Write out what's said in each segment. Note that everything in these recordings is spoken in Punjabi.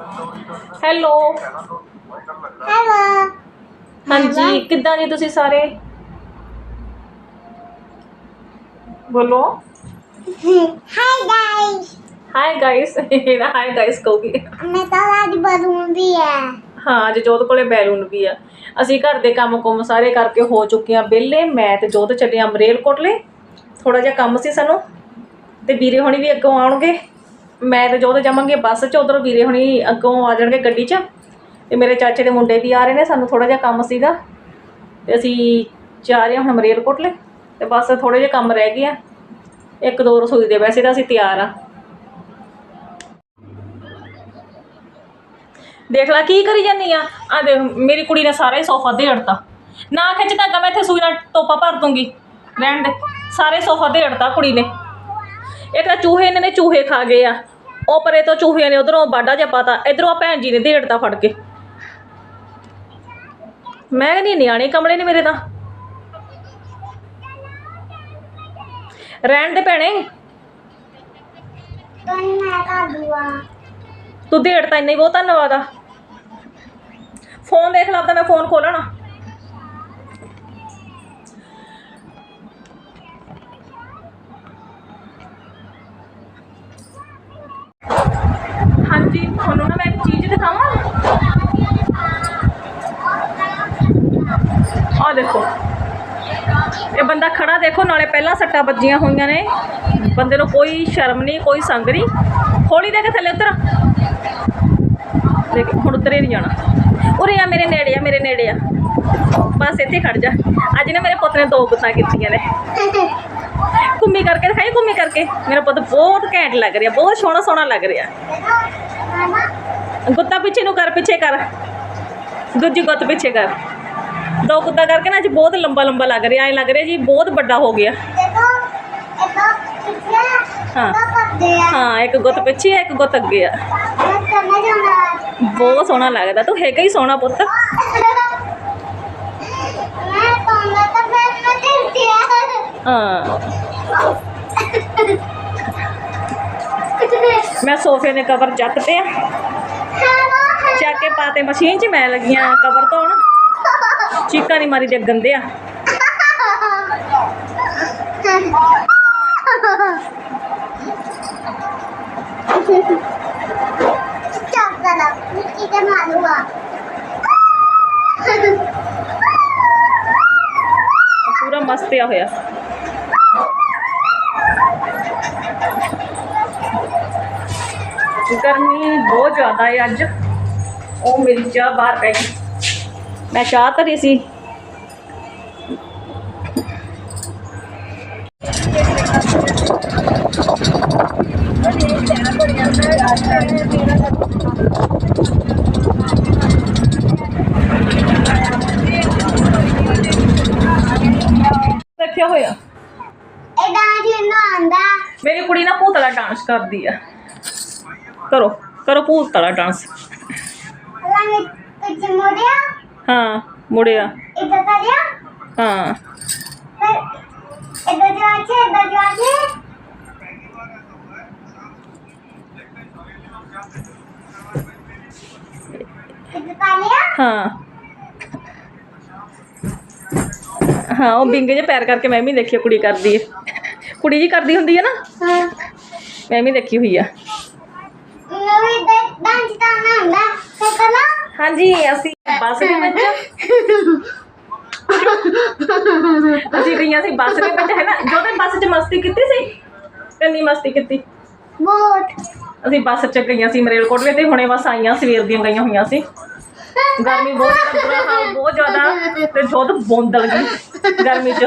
ਹੈਲੋ ਹੈਲੋ ਹਾਂਜੀ ਕਿੱਦਾਂ ਜੀ ਤੁਸੀਂ ਸਾਰੇ? ਬੋਲੋ। ਹਾਈ ਗਾਇਸ ਹਾਈ ਗਾਇਸ ਇਹਦਾ ਹਾਈ ਗਾਇਸ ਕਹੂਗੀ। ਮੈਂ ਤਾਂ ਅੱਜ ਬਲੂਨ ਵੀ ਹੈ ਹਾਂ ਅੱਜ ਜੋਤ ਕੋਲੇ ਬੈਲੂਨ ਵੀ ਆ। ਅਸੀਂ ਘਰ ਦੇ ਕੰਮ ਕੁੰਮ ਸਾਰੇ ਕਰਕੇ ਹੋ ਚੁੱਕੇ ਆ ਵਿਹਲੇ। ਮੈਂ ਤੇ ਜੋਤ ਚੱਲੇ ਆ ਮਰੇਲਕੋਟਲੇ ਥੋੜਾ ਜਿਹਾ ਕੰਮ ਸੀ ਸਾਨੂੰ। ਤੇ ਵੀਰੇ ਹੁਣੀ ਵੀ ਅੱਗੋਂ ਆਉਣਗੇ। ਮੈਂ ਤੇ ਜੋਤ ਜਾਵਾਂਗੇ ਬੱਸ 'ਚ, ਉਧਰੋਂ ਵੀਰੇ ਹੁਣੀ ਅੱਗੋਂ ਆ ਜਾਣਗੇ ਗੱਡੀ 'ਚ। ਤੇ ਮੇਰੇ ਚਾਚੇ ਦੇ ਮੁੰਡੇ ਵੀ ਆ ਰਹੇ ਨੇ, ਸਾਨੂੰ ਥੋੜਾ ਜਿਹਾ ਕੰਮ ਸੀਗਾ। ਤੇ ਅਸੀਂ ਜਾ ਰਹੇ ਹਾਂ ਹੁਣ ਮਰੇਲਕੋਟਲੇ ਤੇ ਬਸ ਥੋੜੇ ਜਿਹੇ ਕੰਮ ਰਹਿ ਗਏ ਆ। ਇੱਕ ਦੋ ਰਸੋਈ ਦੇ ਵੈਸੇ ਤਾਂ ਅਸੀਂ ਤਿਆਰ ਆ। ਦੇਖ ਲੈ, ਕੀ ਕਰੀ ਜਾਨੀ ਆ? ਆ ਦੇਖ, ਮੇਰੀ ਕੁੜੀ ਨੇ ਸਾਰਾ ਹੀ ਸੋਫਾ ਦੇੜਤਾ ਨਾ ਖਿੱਚ ਧਾਗਾ ਮੈਂ ਇੱਥੇ ਸੂਈ ਨਾਲ ਟੋਪਾ ਭਰ ਦੂੰਗੀ। ਰਹਿਣ ਦੇ, ਸਾਰੇ ਸੋਫਾ ਦੇੜਤਾ ਕੁੜੀ ਨੇ। ਇੱਕ ਤਾਂ ਚੂਹੇ, ਇਹਨਾਂ ਨੇ ਚੂਹੇ ਖਾ ਗਏ ਆ। ਉਹ ਪਰੇ ਤੋਂ ਚੂਹੇ ਨੇ ਉਧਰੋਂ ਬਾਡਾ ਜਿਹਾ ਪਾਤਾ, ਇਧਰੋਂ ਆ ਭੈਣ ਜੀ ਨੇ ਦੇੜਤਾ ਫੜ ਕੇ। ਮੈਂ ਕਹਿੰਦੀ, ਨਿਆਣੇ ਕਮਲੇ ਨੇ ਮੇਰੇ ਤਾਂ। ਰਹਿਣ ਦੇ ਭੈਣੇ। ਤਾਂ ਮੈਂ ਕਰ ਤੂੰ ਦੇੜਤਾ ਇੰਨਾ ਹੀ ਬਹੁਤ ਧੰਨਵਾਦ ਆ। ਫੋਨ ਦੇਖ ਲਾ ਤਾਂ ਮੈਂ ਫੋਨ ਖੋਲਣਾ ਹਾਂਜੀ ਤੁਹਾਨੂੰ ਨਾ ਮੈਂ ਇੱਕ ਚੀਜ਼ ਦਿਖਾਵਾਂ? ਆ ਦੇਖੋ। ਇਹ ਬੰਦਾ ਖੜਾ ਦੇਖੋ, ਨਾਲੇ ਪਹਿਲਾਂ ਸੱਟਾਂ ਵੱਜੀਆਂ ਹੋਈਆਂ ਨੇ। ਬੰਦੇ ਨੂੰ ਕੋਈ ਸ਼ਰਮ ਨਹੀਂ, ਕੋਈ ਸੰਗ ਨਹੀਂ। ਹੌਲੀ ਦੇ ਕੇ ਥੱਲੇ ਉਤਰ। ਦੇਖ, ਹੁਣ ਉਤਰੇ ਨਹੀਂ ਜਾਣਾ। ਉਰੇ ਆ, ਮੇਰੇ ਨੇੜੇ ਆ, ਮੇਰੇ ਨੇੜੇ ਆ। ਬਸ ਇੱਥੇ ਖੜ ਜਾ। ਅੱਜ ਨਾ ਮੇਰੇ ਪੁੱਤ ਨੇ ਦੋ ਗੁੱਤਾਂ ਕੀਤੀਆਂ ਨੇ। ਘੁੰਮੀ ਕਰਕੇ ਦਿਖਾਈ, ਘੁੰਮੀ ਕਰਕੇ। ਮੇਰਾ ਪੁੱਤ ਬਹੁਤ ਘੈਂਟ ਲੱਗ ਰਿਹਾ, ਬਹੁਤ ਸੋਹਣਾ ਸੋਹਣਾ ਲੱਗ ਰਿਹਾ। ਗੁੱਤਾ ਪਿੱਛੇ ਨੂੰ ਕਰ ਪਿੱਛੇ ਕਰ। ਦੂਜੀ ਗੁੱਤ ਪਿੱਛੇ ਕਰ। ਦੋ ਗੁੱਤਾ ਕਰਕੇ ਨਾ ਅੱਜ ਬਹੁਤ ਲੰਬਾ ਲੰਬਾ ਲੱਗ ਰਿਹਾ ਐ ਲੱਗ ਰਿਹਾ ਜੀ ਬਹੁਤ ਵੱਡਾ ਹੋ ਗਿਆ। ਹਾਂ। ਤਾਂ ਇੱਕ ਗੁੱਤ ਪਿੱਛੇ ਆ ਇੱਕ ਗੁੱਤ ਅੱਗੇ ਆ। ਬਹੁਤ ਸੋਹਣਾ ਲੱਗਦਾ ਤੂੰ ਹੈਗਾ ਹੀ ਸੋਹਣਾ ਪੁੱਤ। ਮੈਂ ਤਾਂ ਸੋਫੇ ਦੇ ਕਵਰ ਚੱਕਤੇ ਆ। ਚੱਕ ਕੇ ਪਾਤੇ ਮਸ਼ੀਨ 'ਚ ਮੈਂ ਲੱਗੀਆਂ ਕਵਰ ਧੋਣ। ਚੀਕਾਂ ਨਹੀਂ ਮਾਰੀ ਦੇ ਗੰਦੇ ਆ। ਚੱਕਦਾ ਲਾ ਮਿੱਟੀ ਤੇ ਮਾਰੂਗਾ ਪੂਰਾ ਮਸਤ ਆ ਹੋਇਆ। ਗਰਮੀ ਬਹੁਤ ਜ਼ਿਆਦਾ ਹੈ ਅੱਜ ਉਹ ਮੇਰੀ ਚਾਹ ਬਾਹਰ ਪੈ ਗਈ ਮੈਂ ਚਾਹ ਧਰੀ ਸੀ ਰੱਖਿਆ ਹੋਇਆ ਇਹ ਡਾਂਸ ਇਹਨੂੰ ਆਂਦਾ ਮੇਰੀ ਕੁੜੀ ਨਾ ਭੂਤਲਾ ਡਾਂਸ ਕਰਦੀ ਆ ਕਰੋ ਕਰੋ ਡਾਂਸ ਨੇ ਕੁਝ ਮੋੜਿਆ? ਹਾਂ ਮੁੜਿਆ। ਇੱਧਰ ਹਾਂ। ਫਿਰ ਇੱਧਰ ਜਾ ਕੇ ਇੱਧਰ ਜਾ ਕੇ। ਇੱਧਰ ਕਰਿਆ ਹਾਂ। ਹਾਂ ਉਹ ਬਿੰਗੇ ਜੇ ਪੈਰ ਕਰਕੇ ਮੈਂ ਵੀ ਦੇਖੀ ਕੁੜੀ ਕਰਦੀ ਹੈ। ਕੁੜੀ ਜੀ ਕਰਦੀ ਹੁੰਦੀ ਹੈ ਨਾ? ਹਾਂ। ਮੈਂ ਵੀ ਦੇਖੀ ਹੋਈ ਆ ਮੈਂ ਵੀ ਡਾਂਸ ਤਾਂ ਨਾ ਆਂਦਾ ਫਿਰ ਕਲਾ ਹਾਂਜੀ ਅਸੀਂ ਬੱਸ ਦੇ ਵਿੱਚ ਅਸੀਂ ਗਈਆਂ ਸੀ ਬੱਸ ਦੇ ਵਿੱਚ ਹੈ ਨਾ ਜਦੋਂ ਬੱਸ 'ਚ ਮਸਤੀ ਕੀਤੀ ਸੀ ਕਿੰਨੀ ਮਸਤੀ ਕੀਤੀ। ਬੋਟ ਅਸੀਂ ਬੱਸ 'ਚ ਗਈਆਂ ਸੀ ਮਰੇਲਕੋਟਲੇ ਤੇ ਹੁਣੇ ਬਸ ਆਈਆਂ ਸਵੇਰ ਦੀਆਂ ਗਈਆਂ ਹੋਈਆਂ ਸੀ। ਗਰਮੀ ਬਹੁਤ ਜ਼ਿਆਦਾ ਬੁਰਾ ਹਾਲ ਬਹੁਤ ਜ਼ਿਆਦਾ ਤੇ ਜੋਤ ਬੋਂਦਲ ਗਈ ਗਰਮੀ 'ਚ।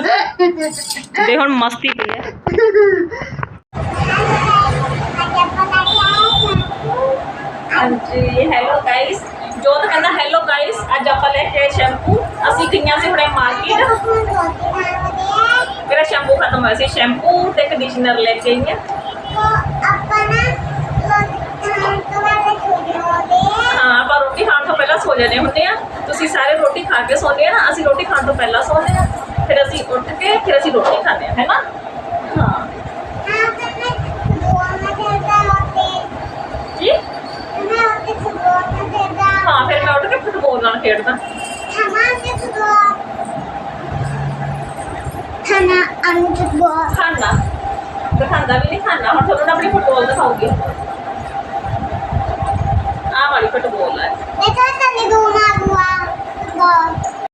ਤੇ ਹੁਣ ਮਸਤੀ ਪਈ ਹੈ। ਹਾਂਜੀ ਹੈਲੋ ਗਾਇਸ ਜੋਤ ਕਹਿੰਦਾ ਹੈਲੋ ਗਾਇਸ ਅੱਜ ਆਪਾਂ ਲੈ ਕੇ ਆਏ ਸ਼ੈਂਪੂ। ਅਸੀਂ ਗਈਆਂ ਸੀ ਹੁਣੇ ਮਾਰਕੀਟ। ਮੇਰਾ ਸ਼ੈਂਪੂ ਖਤਮ ਹੋਇਆ ਸੀ, ਸ਼ੈਂਪੂ ਤੇ ਕੰਡੀਸ਼ਨਰ ਲੈ ਕੇ ਆਈ ਹਾਂ, ਆਪਾਂ ਰੋਟੀ ਖਾਣ ਤੋਂ ਪਹਿਲਾਂ ਸੋ ਜਾਂਦੇ ਹੁੰਦੇ ਆ ਤੁਸੀਂ ਸਾਰੇ ਰੋਟੀ ਖਾ ਕੇ ਸੌਂਦੇ ਆ ਅਸੀਂ ਰੋਟੀ ਖਾਣ ਤੋਂ ਪਹਿਲਾਂ ਸੌਂਦੇ ਆ ਫਿਰ ਅਸੀਂ ਉੱਠ ਕੇ, ਫਿਰ ਅਸੀਂ ਰੋਟੀ ਖਾਂਦੇ ਆ ਹੈ ഒക്കെ എടുത്താ खाना तो खाना भी नहीं खाना और थोड़ा अपने फुटबॉल में खाओगे आ वाली फुटबॉल है देखो तने दूना हुआ बॉल